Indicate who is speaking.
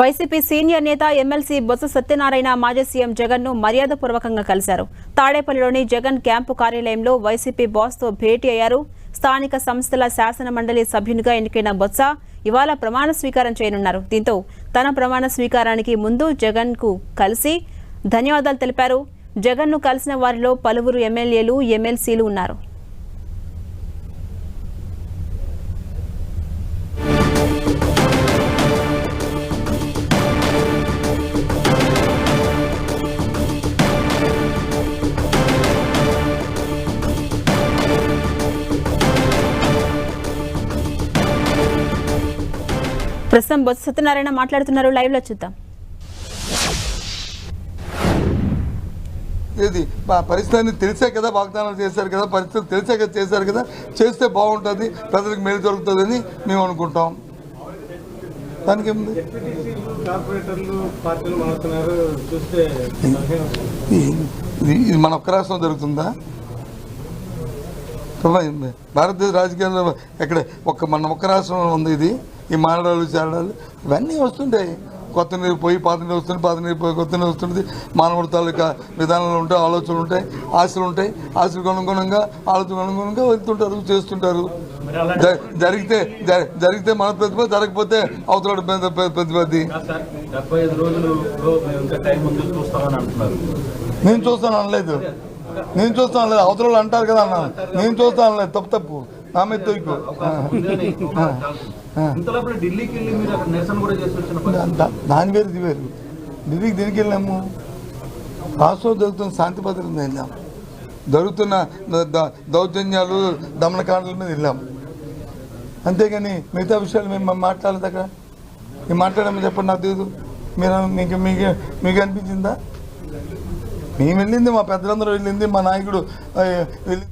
Speaker 1: YCP senior నేత MLC Botsa Satyanarayana మాజీ CM జగన్ను మర్యాదపూర్వకంగా కలిశారు. తాడేపల్లిలోని జగన్ క్యాంపు కార్యాలయంలో వైసీపీ బాస్తో భేటీ అయ్యారు. స్థానిక సంస్థల శాసన మండలి సభ్యునిగా ఎన్నికైన బొత్స ఇవాళ ప్రమాణ స్వీకారం చేయనున్నారు. దీంతో తన ప్రమాణ స్వీకారానికి ముందు జగన్కు కలిసి ధన్యవాదాలు తెలిపారు. జగన్ను కలిసిన వారిలో పలువురు ఎమ్మెల్యేలు ఎమ్మెల్సీలు ఉన్నారు. ప్రస్తుతం బొత్స సత్యనారాయణ మాట్లాడుతున్నారు. లైవ్లో చూద్దాం.
Speaker 2: ఏది? మా పరిస్థితిని తెలిసే కదా వాగ్దానాలు చేశారు కదా పరిస్థితులు తెలిసే కదా చేశారు కదా చేస్తే బాగుంటుంది ప్రజలకు మేలు జరుగుతుందని మేము అనుకుంటాం. దానికి ఏముంది? ఇది ఇది మన ఒక్క రాష్ట్రం జరుగుతుందా? భారతదేశ రాజకీయాల్లో ఎక్కడ ఒక్క మన ఒక్క రాష్ట్రంలో ఉంది ఇది? ఈ మారడాలు చేరడాలు ఇవన్నీ వస్తుంటాయి. కొత్త నీరు పోయి పాత నీరు వస్తుంది పాత నీరు పోయి కొత్త నీరు వస్తుంది. మానవుడి తాలూకా విధానాలు ఉంటాయి ఆలోచనలు ఉంటాయి ఆశలు ఉంటాయి. ఆశలకు అనుగుణంగా ఆలోచనకు అనుగుణంగా వెళ్తుంటారు చేస్తుంటారు. జరిగితే జరిగితే మన ప్రతిభ జరగకపోతే అవతల ప్రతిపత్తి.
Speaker 3: కాదు సార్ డెబ్బై ఐదు రోజులు మేము ఇంకా టైం ఉంది చూస్తామని అంటున్నారు.
Speaker 2: నేను చూస్తాను అనలేదు. నేను చూస్తాను అనలేదు. అవతల అంటారు కదా అన్నాను నేను చూస్తాను అనలేదు. తప్పు తప్పు.
Speaker 3: పరిస్థితి.
Speaker 2: దా- దాని వేరు ఇది వేరు. ఢిల్లీకి దీనికి వెళ్ళాము? రాష్ట్రంలో జరుగుతున్న శాంతి భద్రత మీద వెళ్ళాం. జరుగుతున్న దౌర్జన్యాలు దమనకాండల మీద వెళ్ళాం. అంతేగాని మిగతా విషయాలు మేము మాట్లాడలేదు అక్కడ. మేము మాట్లాడమని చెప్పండి నాకు తెలియదు మీరు మీకు మీకు మీకు అనిపించిందా? మేము వెళ్ళింది మా పెద్దలందరూ వెళ్ళింది మా నాయకుడు వెళ్ళింది